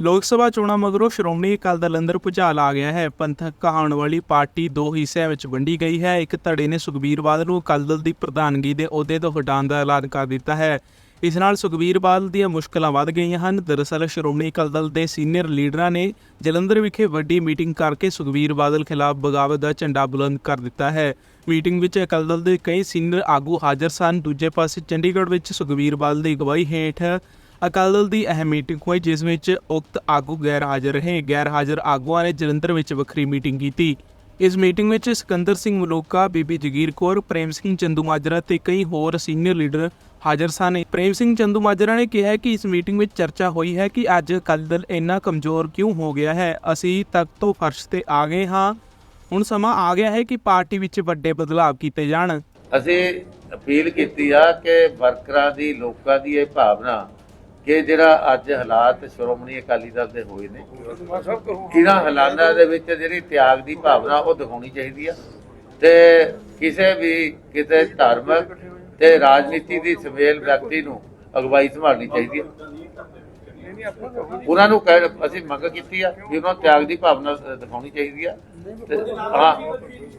ਲੋਕ ਸਭਾ ਚੋਣਾਂ ਮਗਰੋਂ ਸ਼੍ਰੋਮਣੀ ਅਕਾਲੀ ਦਲ ਅੰਦਰ ਭੁਚਾਲ ਆ ਗਿਆ ਹੈ। ਪੰਥਕ ਕਹਾਉਣ ਵਾਲੀ ਪਾਰਟੀ ਦੋ ਹਿੱਸਿਆਂ ਵਿੱਚ ਵੰਡੀ ਗਈ ਹੈ। ਇੱਕ ਧੜੇ ਨੇ ਸੁਖਬੀਰ ਬਾਦਲ ਨੂੰ ਅਕਾਲੀ ਦਲ ਦੀ ਪ੍ਰਧਾਨਗੀ ਦੇ ਅਹੁਦੇ ਤੋਂ ਹਟਾਉਣ ਦਾ ਐਲਾਨ ਕਰ ਦਿੱਤਾ ਹੈ। ਇਸ ਨਾਲ ਸੁਖਬੀਰ ਬਾਦਲ ਦੀਆਂ ਮੁਸ਼ਕਲਾਂ ਵੱਧ ਗਈਆਂ ਹਨ। ਦਰਅਸਲ ਸ਼੍ਰੋਮਣੀ ਅਕਾਲੀ ਦਲ ਦੇ ਸੀਨੀਅਰ ਲੀਡਰਾਂ ਨੇ ਜਲੰਧਰ ਵਿਖੇ ਵੱਡੀ ਮੀਟਿੰਗ ਕਰਕੇ ਸੁਖਬੀਰ ਬਾਦਲ ਖਿਲਾਫ ਬਗਾਵਤ ਦਾ ਝੰਡਾ ਬੁਲੰਦ ਕਰ ਦਿੱਤਾ ਹੈ। ਮੀਟਿੰਗ ਵਿੱਚ ਅਕਾਲੀ ਦਲ ਦੇ ਕਈ ਸੀਨੀਅਰ ਆਗੂ ਹਾਜ਼ਰ ਸਨ। ਦੂਜੇ ਪਾਸੇ ਚੰਡੀਗੜ੍ਹ ਵਿੱਚ ਸੁਖਬੀਰ ਬਾਦਲ ਦੀ ਅਗਵਾਈ ਹੇਠ ਅਕਾਲੀ ਦਲ ਦੀ ਅਹਿਮ ਮੀਟਿੰਗ ਹੋਈ, ਜਿਸ ਵਿੱਚ ਉਕਤ ਆਗੂ ਗੈਰ ਹਾਜ਼ਰ ਰਹੇ। ਗੈਰ ਹਾਜ਼ਰ ਆਗੂਆਂ ਨੇ ਜਲੰਧਰ ਵਿੱਚ ਵੱਖਰੀ ਮੀਟਿੰਗ ਕੀਤੀ। ਇਸ ਮੀਟਿੰਗ ਵਿੱਚ ਸਿਕੰਦਰ ਸਿੰਘ ਮਲੋਕਾ, ਬੀਬੀ ਜਗੀਰ ਕੌਰ, ਪ੍ਰੇਮ ਸਿੰਘ ਚੰਦੂ ਤੇ ਕਈ ਹੋਰ ਸੀਨੀਅਰ ਲੀਡਰ ਹਾਜ਼ਰ ਸਨ। ਪ੍ਰੇਮ ਸਿੰਘ ਚੰਦੂ ਨੇ ਕਿਹਾ ਕਿ ਇਸ ਮੀਟਿੰਗ ਵਿੱਚ ਚਰਚਾ ਹੋਈ ਹੈ ਕਿ ਅੱਜ ਅਕਾਲੀ ਦਲ ਇੰਨਾ ਕਮਜ਼ੋਰ ਕਿਉਂ ਹੋ ਗਿਆ ਹੈ। ਅਸੀਂ ਤੱਕ ਤੋਂ ਫਰਸ਼ ਤੇ ਆ ਗਏ ਹਾਂ। ਹੁਣ ਸਮਾਂ ਆ ਗਿਆ ਹੈ ਕਿ ਪਾਰਟੀ ਵਿੱਚ ਵੱਡੇ ਬਦਲਾਅ ਕੀਤੇ ਜਾਣ। ਅਸੀਂ ਅਪੀਲ ਕੀਤੀ ਆ ਕਿ ਵਰਕਰਾਂ ਦੀ, ਲੋਕਾਂ ਦੀ ਇਹ ਭਾਵਨਾ ਕਿ ਜਿਹੜਾ ਅੱਜ ਹਾਲਾਤ ਸ਼੍ਰੋਮਣੀ ਅਕਾਲੀ ਦਲ ਦੇ ਹੋਏ ਨੇ ਇਹਨਾਂ ਹਾਲਾਤਾਂ ਦੇ ਵਿੱਚ ਜਿਹੜੀ ਤਿਆਗ ਦੀ ਭਾਵਨਾ ਉਹ ਦਿਖਾਉਣੀ ਚਾਹੀਦੀ ਆ? ਤੇ ਕਿਸੇ ਵੀ ਕਿਤੇ ਧਾਰਮਿਕ ਤੇ ਰਾਜਨੀਤੀ ਦੀ ਸਮੇਲ ਵਿਅਕਤੀ ਨੂੰ ਅਗਵਾਈ ਸੰਭਾਲਣੀ ਚਾਹੀਦੀ ਹੈ ਉਹਨਾਂ ਨੂੰ ਕਹਿ ਅਸੀਂ ਮੰਗ ਕੀਤੀ ਆ ਵੀ ਉਹਨਾਂ ਨੂੰ ਤਿਆਗ ਦੀ ਭਾਵਨਾ ਦਿਖਾਉਣੀ ਚਾਹੀਦੀ ਆ। ਤੇ ਹਾਂ,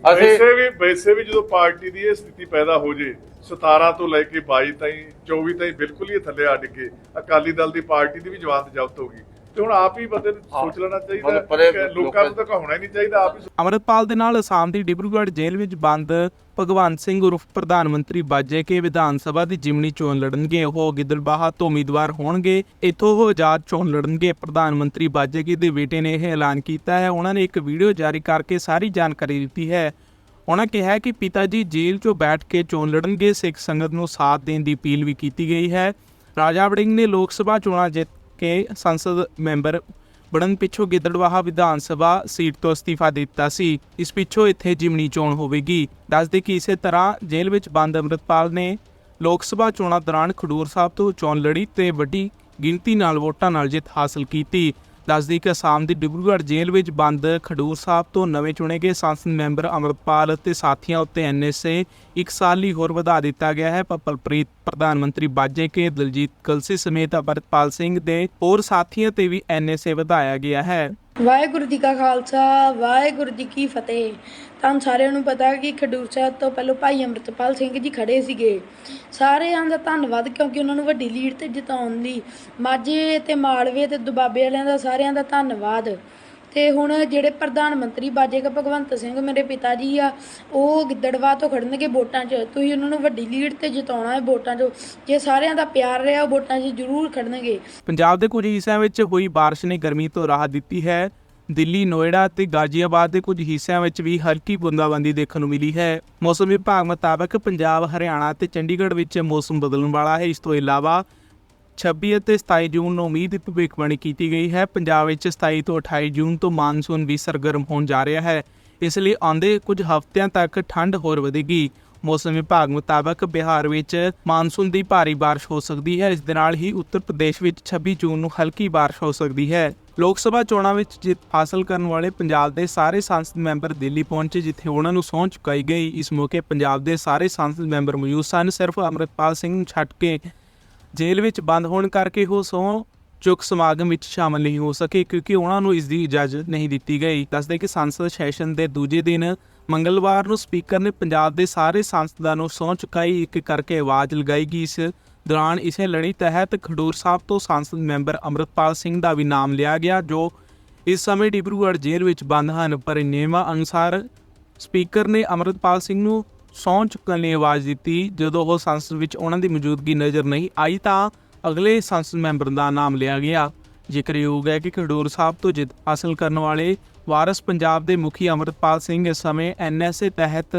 ਅਸੀਂ ਵੈਸੇ ਵੀ ਵੈਸੇ ਵੀ ਜਦੋਂ ਪਾਰਟੀ ਦੀ ਇਹ ਸਥਿਤੀ ਪੈਦਾ ਹੋ ਜੇ 17 ਤੋਂ ਲੈ ਕੇ 22 ਤਾਈਂ 24 ਤਾਈਂ ਬਿਲਕੁਲ ਹੀ ਥੱਲੇ ਆ ਡਿੱਗੇ। ਅਕਾਲੀ ਦਲ ਦੀ ਪਾਰਟੀ ਦੀ ਵੀ ਜਵਾਬ ਜ਼ਬਤ ਹੋ ਗਈ। ਤੇ ਹੁਣ ਆਪ ਹੀ ਬੰਦੇ ਨੂੰ ਸੋਚ ਲੈਣਾ ਚਾਹੀਦਾ ਮਤਲਬ ਪਰੇ ਕਿ ਲੋਕਾਂ ਨੂੰ ਤਾਂ ਕਹਾਉਣਾ ਹੀ ਨਹੀਂ ਚਾਹੀਦਾ ਆਪ ਹੀ ਅਮਰਤਪਾਲ ਦੇ ਨਾਲ ਅਸਾਮ ਦੀ ਡਿਬਰੂਗੜ੍ਹ ਜੇਲ੍ਹ ਵਿੱਚ ਬੰਦ ਭਗਵੰਤ ਸਿੰਘ ਉਰਫ ਪ੍ਰਧਾਨ ਮੰਤਰੀ ਬਾਜੇ ਕੇ ਵਿਧਾਨ ਸਭਾ ਦੀ ਜਿਮਨੀ ਚੋਣ ਲੜਨਗੇ ਉਹ ਗਿੱਦੜਬਾਹਾ ਤੋਂ ਉਮੀਦਵਾਰ ਹੋਣਗੇ ਇੱਥੋਂ ਉਹ ਆਜ਼ਾਦ ਚੋਣ ਲੜਨਗੇ ਪ੍ਰਧਾਨ ਮੰਤਰੀ ਬਾਜੇ ਕੇ ਦੇ ਬੇਟੇ ਨੇ ਇਹ ਐਲਾਨ ਕੀਤਾ ਹੈ ਉਹਨਾਂ ਨੇ ਇੱਕ ਵੀਡੀਓ ਜਾਰੀ ਕਰਕੇ ਸਾਰੀ ਜਾਣਕਾਰੀ ਦਿੱਤੀ ਹੈ। ਉਹਨਾਂ ਕਿਹਾ ਕਿ ਪਿਤਾ ਜੀ ਜੇਲ੍ਹ 'ਚੋਂ ਬੈਠ ਕੇ ਚੋਣ ਲੜਨਗੇ ਸਿੱਖ ਸੰਗਤ ਨੂੰ ਸਾਥ ਦੇਣ ਦੀ ਅਪੀਲ ਵੀ ਕੀਤੀ ਗਈ ਹੈ। ਰਾਜਾ ਵੜਿੰਗ ਨੇ ਲੋਕ ਸਭਾ ਚੋਣਾਂ ਜਿੱਤ ਕੇ ਸੰਸਦ ਮੈਂਬਰ ਬਣਨ ਪਿੱਛੋਂ ਗਿੱਦੜਵਾਹਾ ਵਿਧਾਨ ਸਭਾ ਸੀਟ ਤੋਂ ਅਸਤੀਫਾ ਦਿੱਤਾ ਸੀ। ਇਸ ਪਿੱਛੋਂ ਇੱਥੇ ਜਿਮਨੀ ਚੋਣ ਹੋਵੇਗੀ। ਦੱਸਦੇ ਕਿ ਇਸੇ ਤਰ੍ਹਾਂ ਜੇਲ੍ਹ ਵਿੱਚ ਬੰਦ ਅੰਮ੍ਰਿਤਪਾਲ ਨੇ ਲੋਕ ਸਭਾ ਚੋਣਾਂ ਦੌਰਾਨ ਖਡੂਰ ਸਾਹਿਬ ਤੋਂ ਚੋਣ ਲੜੀ ਤੇ ਵੱਡੀ ਗਿਣਤੀ ਨਾਲ ਵੋਟਾਂ ਨਾਲ ਜਿੱਤ ਹਾਸਲ ਕੀਤੀ। ਦੱਸਦੀ ਕਿ ਅਸਾਮ ਦੀ ਡਿਬਰੂਗੜ੍ਹ ਜੇਲ੍ਹ ਵਿੱਚ ਬੰਦ ਖਡੂਰ ਸਾਹਿਬ ਤੋਂ ਨਵੇਂ ਚੁਣੇ ਗਏ ਸੰਸਦ ਮੈਂਬਰ ਅੰਮ੍ਰਿਤਪਾਲ ਅਤੇ ਸਾਥੀਆਂ ਉੱਤੇ ਐਨਐਸਏ ਇੱਕ ਸਾਲ ਲਈ ਹੋਰ ਵਧਾ ਦਿੱਤਾ ਗਿਆ ਹੈ। ਪਲਪ੍ਰੀਤ ਪ੍ਰਧਾਨ ਮੰਤਰੀ ਬਾਜੇ ਕੇ ਦਲਜੀਤ ਕਲਸੀ ਸਮੇਤ ਅੰਮ੍ਰਿਤਪਾਲ ਸਿੰਘ ਦੇ ਹੋਰ ਸਾਥੀਆਂ ਤੇ ਵੀ ਐਨਐਸਏ ਵਧਾਇਆ ਗਿਆ ਹੈ। ਵਾਹਿਗੁਰੂ ਜੀ ਕਾ ਖਾਲਸਾ, ਵਾਹਿਗੁਰੂ ਜੀ ਕੀ ਫਤਿਹ। ਤੁਹਾਨੂੰ ਸਾਰਿਆਂ ਨੂੰ ਪਤਾ ਕਿ ਖਡੂਰ ਸਾਹਿਬ ਤੋਂ ਪਹਿਲਾਂ ਭਾਈ ਅੰਮ੍ਰਿਤਪਾਲ ਸਿੰਘ ਜੀ ਖੜੇ ਸੀਗੇ। ਸਾਰਿਆਂ ਦਾ ਧੰਨਵਾਦ ਕਿਉਂਕਿ ਉਹਨਾਂ ਨੂੰ ਵੱਡੀ ਲੀਡ ਤੇ ਜਿਤਾਉਣ ਲਈ। ਮਾਝੇ ਤੇ ਮਾਲਵੇ ਤੇ ਦੁਬਾਬੇ ਵਾਲਿਆਂ ਦਾ ਸਾਰਿਆਂ ਦਾ ਧੰਨਵਾਦ। ਤੇ ਹੁਣ ਜਿਹੜੇ ਪ੍ਰਧਾਨ ਮੰਤਰੀ ਬਾਜੇਗਾ ਭਗਵੰਤ ਸਿੰਘ ਮੇਰੇ ਪਿਤਾ ਜੀ ਆ, ਉਹ ਗਿੱਦੜਵਾ ਤੋਂ ਖੜਨਗੇ ਵੋਟਾਂ 'ਚ। ਤੁਸੀਂ ਉਹਨਾਂ ਨੂੰ ਵੱਡੀ ਲੀਡ ਤੇ ਜਿਤਾਉਣਾ ਹੈ ਵੋਟਾਂ 'ਚ। ਜੇ ਸਾਰਿਆਂ ਦਾ ਪਿਆਰ ਰਿਹਾ ਵੋਟਾਂ 'ਚ ਜ਼ਰੂਰ ਖੜਨਗੇ। ਪੰਜਾਬ ਦੇ ਕੁਝ ਹਿੱਸਿਆਂ ਵਿੱਚ ਹੋਈ ਬਾਰਿਸ਼ ਨੇ ਗਰਮੀ ਤੋਂ ਰਾਹਤ ਦਿੱਤੀ ਹੈ। ਦਿੱਲੀ, ਨੋਇਡਾ ਤੇ ਗਾਜ਼ੀਆਬਾਦ ਦੇ ਕੁਝ ਹਿੱਸਿਆਂ ਵਿੱਚ ਵੀ ਹਲਕੀ ਬੂੰਦਾਬਾਂਦੀ ਦੇਖਣ ਨੂੰ ਮਿਲੀ ਹੈ। ਮੌਸਮ ਵਿਭਾਗ ਮੁਤਾਬਕ ਪੰਜਾਬ, ਹਰਿਆਣਾ ਤੇ ਚੰਡੀਗੜ੍ਹ ਵਿੱਚ ਮੌਸਮ ਬਦਲਣ ਵਾਲਾ ਹੈ। ਇਸ ਤੋਂ ਇਲਾਵਾ 26 ਅਤੇ 27 ਜੂਨ ਨੂੰ ਉਮੀਦ ਭਵਿੱਖਬਾਣੀ ਕੀਤੀ ਗਈ ਹੈ। ਪੰਜਾਬ ਵਿੱਚ 27 ਤੋਂ 28 ਜੂਨ ਤੋਂ ਮਾਨਸੂਨ ਵੀ ਸਰਗਰਮ ਹੋਣ ਜਾ ਰਿਹਾ ਹੈ। ਇਸ ਲਈ ਆਉਂਦੇ ਕੁਝ ਹਫ਼ਤਿਆਂ ਤੱਕ ਠੰਡ ਹੋਰ ਵਧੇਗੀ। ਮੌਸਮ ਵਿਭਾਗ ਮੁਤਾਬਕ ਬਿਹਾਰ ਵਿੱਚ ਮਾਨਸੂਨ ਦੀ ਭਾਰੀ ਬਾਰਿਸ਼ ਹੋ ਸਕਦੀ ਹੈ। ਇਸ ਦੇ ਨਾਲ ਹੀ ਉੱਤਰ ਪ੍ਰਦੇਸ਼ ਵਿੱਚ 26 ਜੂਨ ਨੂੰ ਹਲਕੀ ਬਾਰਿਸ਼ ਹੋ ਸਕਦੀ ਹੈ। ਲੋਕ ਸਭਾ ਚੋਣਾਂ ਵਿੱਚ ਜਿੱਤ ਹਾਸਲ ਕਰਨ ਵਾਲੇ ਪੰਜਾਬ ਦੇ ਸਾਰੇ ਸੰਸਦ ਮੈਂਬਰ ਦਿੱਲੀ ਪਹੁੰਚੇ, ਜਿੱਥੇ ਉਹਨਾਂ ਨੂੰ ਸਹੁੰ ਚੁਕਾਈ ਗਈ। ਇਸ ਮੌਕੇ ਪੰਜਾਬ ਦੇ ਸਾਰੇ ਸੰਸਦ ਮੈਂਬਰ ਮੌਜੂਦ ਸਨ। ਸਿਰਫ ਅੰਮ੍ਰਿਤਪਾਲ ਸਿੰਘ ਨੂੰ ਛੱਡ ਕੇ ਜੇਲ੍ਹ ਵਿੱਚ ਬੰਦ ਹੋਣ ਕਰਕੇ ਉਹ ਸਹੁੰ ਚੁੱਕ ਸਮਾਗਮ ਵਿੱਚ ਸ਼ਾਮਲ ਨਹੀਂ ਹੋ ਸਕੇ ਕਿਉਂਕਿ ਉਹਨਾਂ ਨੂੰ ਇਸ ਦੀ ਇਜਾਜ਼ਤ ਨਹੀਂ ਦਿੱਤੀ ਗਈ। ਦੱਸਦੇ ਕਿ ਸੰਸਦ ਸੈਸ਼ਨ ਦੇ ਦੂਜੇ ਦਿਨ ਮੰਗਲਵਾਰ ਨੂੰ ਸਪੀਕਰ ਨੇ ਪੰਜਾਬ ਦੇ ਸਾਰੇ ਸੰਸਦਾਂ ਨੂੰ ਸਹੁੰ ਚੁਕਾਈ, ਇੱਕ ਕਰਕੇ ਆਵਾਜ਼ ਲਗਾਈ ਗਈ। ਇਸ ਦੌਰਾਨ ਇਸੇ ਲੜੀ ਤਹਿਤ ਖਡੂਰ ਸਾਹਿਬ ਤੋਂ ਸੰਸਦ ਮੈਂਬਰ ਅੰਮ੍ਰਿਤਪਾਲ ਸਿੰਘ ਦਾ ਵੀ ਨਾਮ ਲਿਆ ਗਿਆ, ਜੋ ਇਸ ਸਮੇਂ ਡਿਬਰੂਗੜ੍ਹ ਜੇਲ੍ਹ ਵਿੱਚ ਬੰਦ ਹਨ। ਪਰ ਨਿਯਮਾਂ ਅਨੁਸਾਰ ਸਪੀਕਰ ਨੇ ਅੰਮ੍ਰਿਤਪਾਲ ਸਿੰਘ ਨੂੰ ਸੌਂ ਚੁੱਕਣ ਲਈ ਆਵਾਜ਼ ਦਿੱਤੀ। ਜਦੋਂ ਉਹ ਸੰਸਦ ਵਿੱਚ ਉਹਨਾਂ ਦੀ ਮੌਜੂਦਗੀ ਨਜ਼ਰ ਨਹੀਂ ਆਈ ਤਾਂ ਅਗਲੇ ਸੰਸਦ ਮੈਂਬਰ ਦਾ ਨਾਮ ਲਿਆ ਗਿਆ। ਜ਼ਿਕਰਯੋਗ ਹੈ ਕਿ ਖਡੂਰ ਸਾਹਿਬ ਤੋਂ ਜਿੱਤ ਹਾਸਲ ਕਰਨ ਵਾਲੇ ਵਾਰਸ ਪੰਜਾਬ ਦੇ ਮੁਖੀ ਅਮਰਤਪਾਲ ਸਿੰਘ ਇਸ ਸਮੇਂ ਐਨਐਸਏ ਤਹਿਤ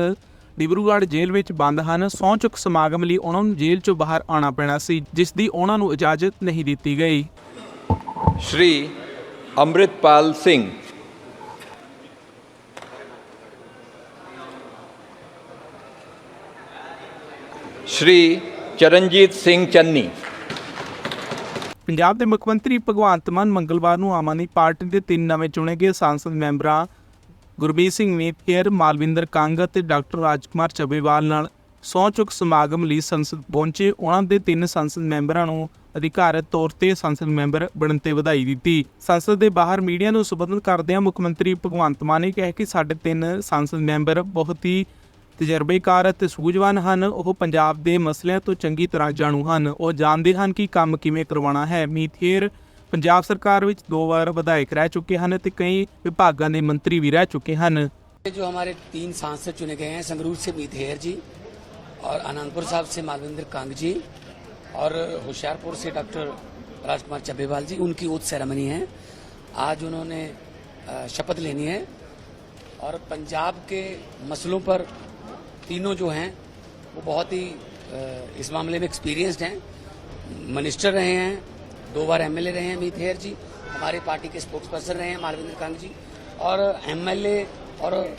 ਡਿਬਰੂਗੜ੍ਹ ਜੇਲ੍ਹ ਵਿੱਚ ਬੰਦ ਹਨ। ਸੌਂ ਚੁੱਕ ਸਮਾਗਮ ਲਈ ਉਹਨਾਂ ਨੂੰ ਜੇਲ੍ਹ ਚੋਂ ਬਾਹਰ ਆਉਣਾ ਪੈਣਾ ਸੀ, ਜਿਸ ਦੀ ਉਹਨਾਂ ਨੂੰ ਇਜਾਜ਼ਤ ਨਹੀਂ ਦਿੱਤੀ ਗਈ। ਸ਼੍ਰੀ ਅਮਰਤਪਾਲ ਸਿੰਘ ਸ਼੍ਰੀ ਚਰਨਜੀਤ ਸਿੰਘ ਚੰਨੀ। ਪੰਜਾਬ ਦੇ ਮੁੱਖ ਮੰਤਰੀ ਭਗਵੰਤ ਮਾਨ ਮੰਗਲਵਾਰ ਨੂੰ ਆਮ ਆਦਮੀ ਪਾਰਟੀ ਦੇ ਤਿੰਨ ਨਵੇਂ ਚੁਣੇ ਗਏ ਸੰਸਦ ਮੈਂਬਰਾਂ ਗੁਰਬੀਰ ਸਿੰਘ ਮੀਤਕੇਰ ਮਾਲਵਿੰਦਰ ਕੰਗ ਅਤੇ ਡਾਕਟਰ ਰਾਜਕੁਮਾਰ ਚੱਬੇਵਾਲ ਨਾਲ ਸਹੁੰ ਚੁੱਕ ਸਮਾਗਮ ਲਈ ਸੰਸਦ ਪਹੁੰਚੇ। ਉਹਨਾਂ ਦੇ ਤਿੰਨ ਸੰਸਦ ਮੈਂਬਰਾਂ ਨੂੰ ਅਧਿਕਾਰਤ ਤੌਰ ਤੇ ਸੰਸਦ ਮੈਂਬਰ ਬਣਨ ਤੇ ਵਧਾਈ ਦਿੱਤੀ। ਸੰਸਦ ਦੇ ਬਾਹਰ ਮੀਡੀਆ ਨੂੰ ਸੰਬੋਧਨ ਕਰਦਿਆਂ ਮੁੱਖ ਮੰਤਰੀ ਭਗਵੰਤ ਮਾਨ ਨੇ ਕਿਹਾ ਕਿ ਸਾਡੇ ਤਿੰਨ ਸੰਸਦ ਮੈਂਬਰ ਬਹੁਤ ਹੀ ਤਜਰਬੇਕਾਰ ਅਤੇ ਸੂਝਵਾਨ ਹਨ ਉਹ ਪੰਜਾਬ ਦੇ ਮਸਲਿਆਂ ਤੋਂ ਚੰਗੀ ਤਰ੍ਹਾਂ ਜਾਣੂ ਹਨ ਉਹ ਜਾਣਦੇ ਹਨ ਕਿ ਕੰਮ ਕਿਵੇਂ ਕਰਵਾਉਣਾ ਹੈ ਮੀਥੇਰ ਪੰਜਾਬ ਸਰਕਾਰ ਵਿੱਚ ਦੋ ਵਾਰ ਵਿਧਾਇਕ ਰਹਿ ਚੁੱਕੇ ਹਨ ਤੇ ਕਈ ਵਿਭਾਗਾਂ ਦੇ ਮੰਤਰੀ ਵੀ ਰਹਿ ਚੁੱਕੇ ਹਨ जो हमारे तीन सांसद चुने गए हैं संगरूर से मीत हेयर जी और आनंदपुर साहब से मालविंदर कांग जी और होशियारपुर से डॉक्टर राजकुमार चब्बेवाल जी उनकी ओथ सेरेमनी है आज उन्होंने अ, शपथ लेनी है और पंजाब के मसलों पर तीनों जो हैं, वो बहुत ही इस मामले में एक्सपीरियंस्ड हैं। मिनिस्टर रहे हैं, दो बार एमएलए रहे हैं, अमित हेयर जी, हमारे पार्टी के स्पोक्स पर्सन रहे हैं, मालविंदर कांग जी। और एमएलए और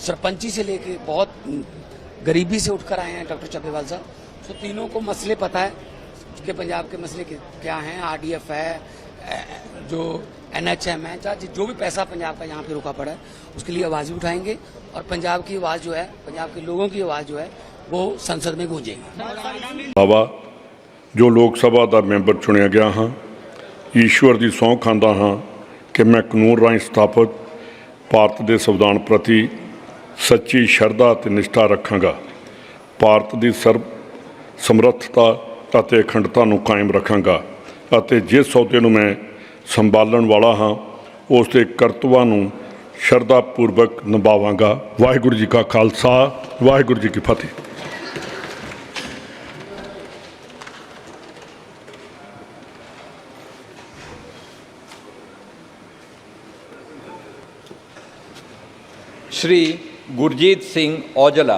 सरपंची से लेके बहुत गरीबी से उठकर आए हैं डॉक्टर चब्बेवाल साहब। तो तीनों को मसले पता है, कि पंजाब के मसले क्या हैं आरडीएफ है अ, जो एनएचएम है चाहे जो भी पैसा पंजाब का यहाँ पे रुका पड़ा है उसके लिए आवाज़ भी उठाएंगे और पंजाब की आवाज़ जो है पंजाब के लोगों की आवाज़ जो है वो संसद में गूंजेगी ਬਾਵਾ ਜੋ ਲੋਕ ਸਭਾ ਦਾ ਮੈਂਬਰ ਚੁਣਿਆ ਗਿਆ ਹਾਂ ਈਸ਼ਵਰ ਦੀ ਸਹੁੰ ਖਾਂਦਾ ਹਾਂ ਕਿ ਮੈਂ ਕਾਨੂੰਨ ਰਾਹੀਂ ਸਥਾਪਿਤ ਭਾਰਤ ਦੇ ਸੰਵਿਧਾਨ ਪ੍ਰਤੀ ਸੱਚੀ ਸ਼ਰਧਾ ਅਤੇ ਨਿਸ਼ਠਾ ਰੱਖਾਂਗਾ ਭਾਰਤ ਦੀ ਸਰਬ ਸਮਰੱਥਤਾ ਅਤੇ ਅਖੰਡਤਾ ਨੂੰ ਕਾਇਮ ਰੱਖਾਂਗਾ ਅਤੇ ਜਿਸ ਅਹੁਦੇ ਨੂੰ ਮੈਂ ਸੰਭਾਲਣ ਵਾਲਾ ਹਾਂ ਉਸ ਦੇ ਕਰਤੱਵਾਂ ਨੂੰ ਸ਼ਰਧਾ ਪੂਰਵਕ ਨਿਭਾਵਾਂਗਾ ਵਾਹਿਗੁਰੂ ਜੀ ਕਾ ਖਾਲਸਾ ਵਾਹਿਗੁਰੂ ਜੀ ਕੀ ਫਤਿਹ श्री गुरजीत सिंह औजला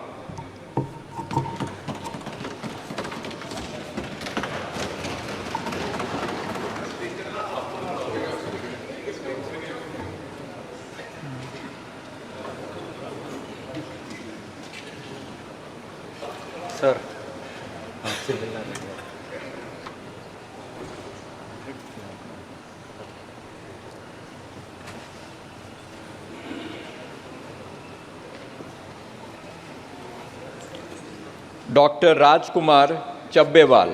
सर। आपसे मिलना रहेगा डॉक्टर राजकुमार चब्बेवाल।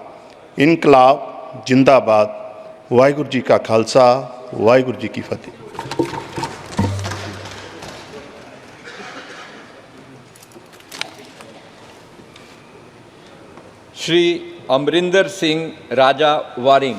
ਇਨਕਲਾਬ ਜਿੰਦਾਬਾਦ ਵਾਹਿਗੁਰੂ ਜੀ ਕਾ ਖਾਲਸਾ ਵਾਹਿਗੁਰੂ ਜੀ ਕੀ ਫਤਿਹ श्री अमरिंदर सिंह राजा वारिंग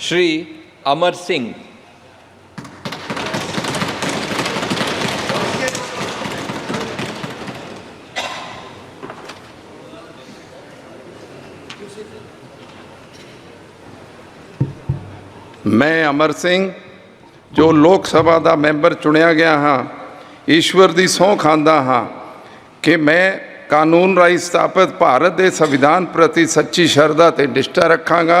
ਸ਼੍ਰੀ ਅਮਰ ਸਿੰਘ ਮੈਂ ਅਮਰ ਸਿੰਘ ਜੋ ਲੋਕ ਸਭਾ ਦਾ ਮੈਂਬਰ ਚੁਣਿਆ ਗਿਆ ਹਾਂ ਈਸ਼ਵਰ ਦੀ ਸਹੁੰ ਖਾਂਦਾ ਹਾਂ ਕਿ ਮੈਂ ਕਾਨੂੰਨ ਰਾਹੀਂ ਸਥਾਪਿਤ ਭਾਰਤ ਦੇ ਸੰਵਿਧਾਨ ਪ੍ਰਤੀ ਸੱਚੀ ਸ਼ਰਧਾ ਤੇ ਨਿਸ਼ਠਾ ਰੱਖਾਂਗਾ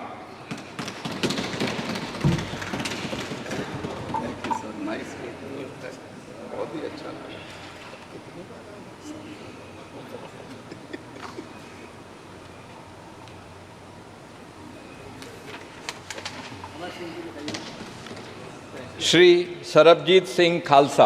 श्री सरबजीत सिंह खालसा।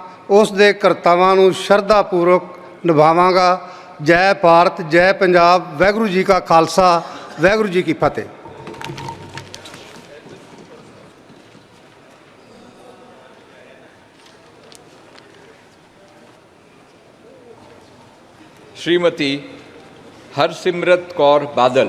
ਉਸ ਦੇ ਕਰਤੱਵਾਂ ਨੂੰ ਸ਼ਰਧਾ ਪੂਰਵਕ ਨਿਭਾਵਾਂਗਾ ਜੈ ਭਾਰਤ ਜੈ ਪੰਜਾਬ ਵਾਹਿਗੁਰੂ ਜੀ ਕਾ ਖਾਲਸਾ ਵਾਹਿਗੁਰੂ ਜੀ ਕੀ ਫਤਿਹ श्रीमती हरसिमरत कौर बादल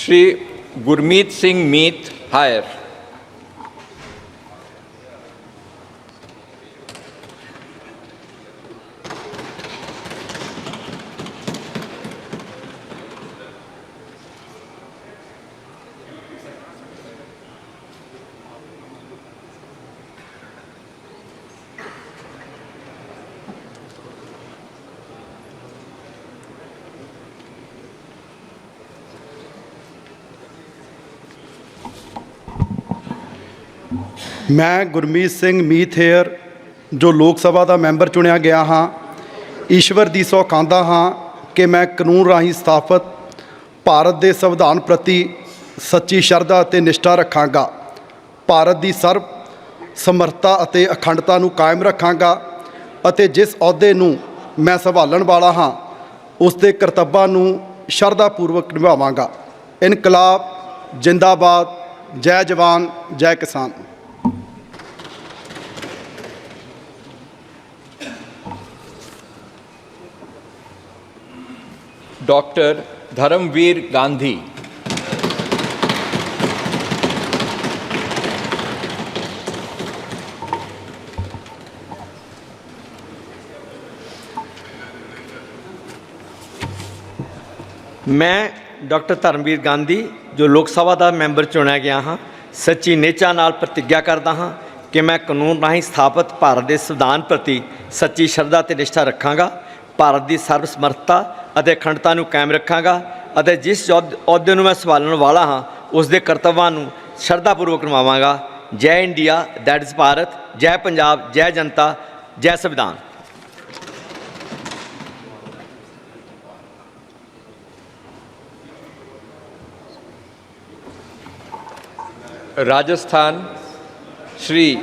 ਸ਼੍ਰੀ ਗੁਰਮੀਤ ਸਿੰਘ ਮੀਤ ਹਾਇਰ ਮੈਂ ਗੁਰਮੀਤ ਸਿੰਘ ਮੀਥੇਅਰ ਜੋ ਲੋਕ ਸਭਾ ਦਾ ਮੈਂਬਰ ਚੁਣਿਆ ਗਿਆ ਹਾਂ, ਈਸ਼ਵਰ ਦੀ ਸਹੁੰ ਹਾਂ ਕਿ ਮੈਂ ਕਾਨੂੰਨ ਰਾਹੀਂ ਸਥਾਪਿਤ ਭਾਰਤ ਦੇ ਸੰਵਿਧਾਨ ਪ੍ਰਤੀ ਸੱਚੀ ਸ਼ਰਧਾ ਅਤੇ ਨਿਸ਼ਠਾ ਰੱਖਾਂਗਾ। ਭਾਰਤ ਦੀ ਸਰਬ ਸਮਰੱਥਾ ਅਤੇ ਅਖੰਡਤਾ ਨੂੰ ਕਾਇਮ ਰੱਖਾਂਗਾ ਅਤੇ ਜਿਸ ਅਹੁਦੇ ਨੂੰ ਮੈਂ ਸੰਭਾਲਣ ਵਾਲਾ ਹਾਂ, ਉਸ ਦੇ ਕਰਤੱਵਾਂ ਨੂੰ ਸ਼ਰਧਾ ਪੂਰਵਕ ਨਿਭਾਵਾਂਗਾ। ਇਨਕਲਾਬ, ਜਿੰਦਾਬਾਦ, ਜੈ ਜਵਾਨ, ਜੈ ਕਿਸਾਨ। डॉक्टर धर्मवीर गांधी ਮੈਂ ਡਾਕਟਰ ਧਰਮਵੀਰ ਗਾਂਧੀ ਜੋ ਲੋਕ ਸਭਾ ਦਾ ਮੈਂਬਰ ਚੁਣਿਆ ਗਿਆ ਹਾਂ ਸੱਚੀ ਨਿਚਾ ਨਾਲ ਪ੍ਰਤੀਗਿਆ ਕਰਦਾ ਹਾਂ ਕਿ ਮੈਂ ਕਾਨੂੰਨ ਰਾਹੀਂ ਸਥਾਪਿਤ ਭਾਰਤ ਦੇ ਸੰਵਿਧਾਨ ਪ੍ਰਤੀ ਸੱਚੀ ਸ਼ਰਧਾ ਤੇ ਨਿਸ਼ਠਾ ਰੱਖਾਂਗਾ ਭਾਰਤ ਦੀ ਸਰਬਸਮਰਥਾ ਅਤੇ ਅਖੰਡਤਾ ਨੂੰ ਕਾਇਮ ਰੱਖਾਂਗਾ ਅਤੇ ਜਿਸ ਅਹੁਦੇ ਨੂੰ ਮੈਂ ਸੰਭਾਲਣ ਵਾਲਾ ਹਾਂ, ਉਸ ਦੇ ਕਰਤੱਵਾਂ ਨੂੰ ਸ਼ਰਧਾਪੂਰਵਕ ਨਿਭਾਵਾਂਗਾ। ਜੈ ਇੰਡੀਆ, ਦੈਟ ਇਜ਼ ਭਾਰਤ, ਜੈ ਪੰਜਾਬ, ਜੈ ਜਨਤਾ, ਜੈ ਸੰਵਿਧਾਨ। ਰਾਜਸਥਾਨ, ਸ਼੍ਰੀ